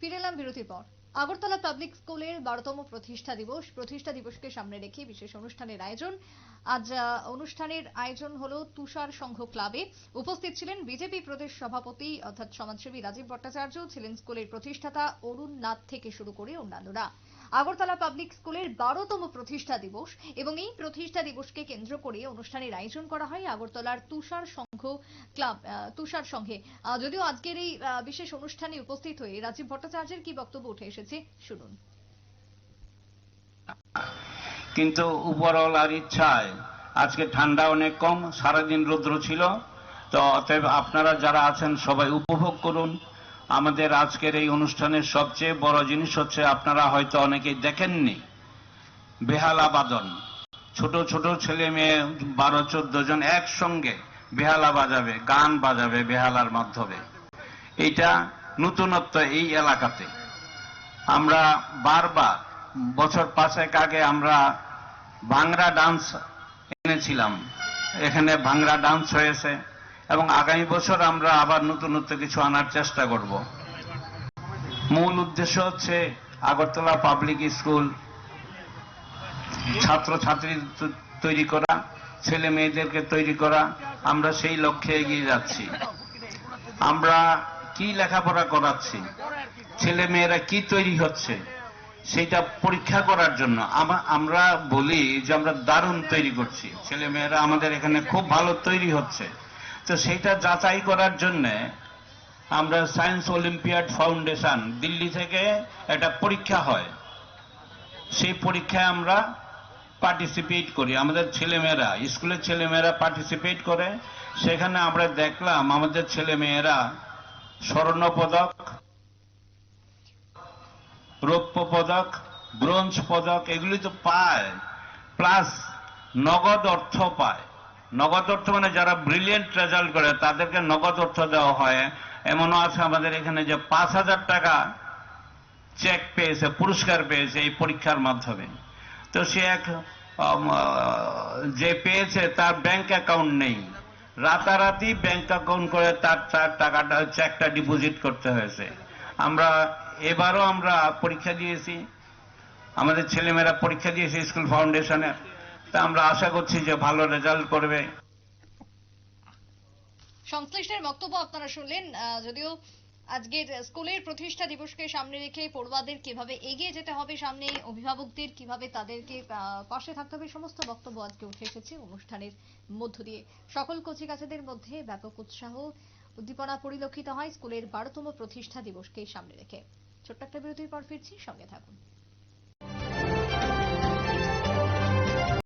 ফিরে এলাম বিরতির পর। আগরতলা পাবলিক স্কুলের বারোতম প্রতিষ্ঠা দিবস। প্রতিষ্ঠা দিবসকে সামনে রেখে বিশেষ অনুষ্ঠানের আয়োজন। আজ অনুষ্ঠানের আয়োজন হলো তুষার সংঘ ক্লাবে। উপস্থিত ছিলেন বিজেপি প্রদেশ সভাপতি অর্থাৎ সমাজসেবী রাজীব ভট্টাচার্য, ছিলেন স্কুলের প্রতিষ্ঠাতা অরুণ নাথ থেকে শুরু করে অন্যান্যরা। আগরতলা পাবলিক স্কুলের বারোতম প্রতিষ্ঠা দিবস এবং এই প্রতিষ্ঠা দিবসকে কেন্দ্র করে অনুষ্ঠানের আয়োজন করা হয় আগরতলার তুষার সংঘ ক্লাব তুষার সংঘে। যদিও আজকের এই বিশেষ অনুষ্ঠানে উপস্থিত হয়ে রাজীব ভট্টাচার্যের কি বক্তব্য উঠে এসেছে শুনুন। কিন্তু উপরওয়ালার ইচ্ছায় আজকে ঠান্ডা অনেক কম, সারাদিন রৌদ্র ছিল। তো অতএব আপনারা যারা আছেন, সবাই উপভোগ করুন। আমাদের আজকের এই অনুষ্ঠানের সবচেয়ে বড় জিনিস হচ্ছে, আপনারা হয়তো অনেকেই দেখেননি। বেহালা বাদন ছোট ছোট ছেলে মেয়ে বারো, চোদ্দ জন একসঙ্গে বেহালা বাজাবে, গান বাজাবে বেহালার মাধ্যমে। এইটা নতুনত্ব এই এলাকাতে। আমরা বারবার, বছর পাঁচেক আগে আমরা ভাংরা ডান্স এনেছিলাম। এখানে ভাংরা ডান্স হয়েছে এবং আগামী বছর আমরা আবার নতুনত্ব কিছু আনার চেষ্টা করব। মূল উদ্দেশ্য হচ্ছে আগরতলা পাবলিক স্কুল ছাত্র ছাত্রী তৈরি করা, ছেলে মেয়েদেরকে তৈরি করা। আমরা সেই লক্ষ্যে এগিয়ে যাচ্ছি। আমরা কি লেখাপড়া করাচ্ছি? ছেলে মেয়েরা কি তৈরি হচ্ছে, সেটা পরীক্ষা করার জন্য আমরা বলি যে আমরা দারুণ তৈরি করছি। ছেলে মেয়েরা আমাদের এখানে খুব ভালো তৈরি হচ্ছে। তো সেটা যাচাই করার জন্য আমরা সায়েন্স অলিম্পিয়াড ফাউন্ডেশন দিল্লি থেকে একটা পরীক্ষা হয়। সেই পরীক্ষায় আমরা পার্টিসিপেট করি। আমাদের ছেলেমেয়েরা স্কুলের ছেলেমেয়েরা পার্টিসিপেট করে। সেখানে আমরা দেখলাম আমাদের ছেলেমেয়েরা স্বর্ণ পদক রৌপ্য পদক ব্রোঞ্জ পদক, এগুলি তো পায়। প্লাস নগদ অর্থ পায়। নগদ অর্থ মানে যারা ব্রিলিয়েন্ট রেজাল্ট করে, তাদেরকে নগদ অর্থ দেওয়া হয়। এমনও আছে আমাদের এখানে যে পাঁচ হাজার টাকা চেক পেয়েছে, পুরস্কার পেয়েছে এই পরীক্ষার মাধ্যমে। তো সে এক যে পেয়েছে তার ব্যাংক অ্যাকাউন্ট নেই। রাতারাতি ব্যাংক অ্যাকাউন্ট করে তার তার টাকাটা চেকটা ডিপোজিট করতে হয়েছে। আমরা এবারও আমরা পরীক্ষা দিয়েছি। আমাদের ছেলেমেয়েরা পরীক্ষা দিয়েছে স্কুল ফাউন্ডেশনে তা আমরা আশা করছি যে ভালো রেজাল্ট করবে। সংশ্লিষ্টের বক্তব্য আপনারা শুনলেন। যদিও আজকের স্কুলের প্রতিষ্ঠা দিবসকে সামনে রেখে পড়ুয়াদের কীভাবে এগিয়ে যেতে হবে সামনে অভিভাবকদের কীভাবে তাদেরকে পাশে থাকতে হবে, সমস্ত বক্তব্য আজকে উঠে এসেছে অনুষ্ঠানের মধ্য দিয়ে। সকল কচিকাচাদের মধ্যে ব্যাপক উৎসাহ উদ্দীপনা পরিলক্ষিত হয় স্কুলের বারোতম প্রতিষ্ঠা দিবসকে সামনে রেখে। ছোট্ট একটা বিরতির পর ফিরছি সঙ্গে থাকুন।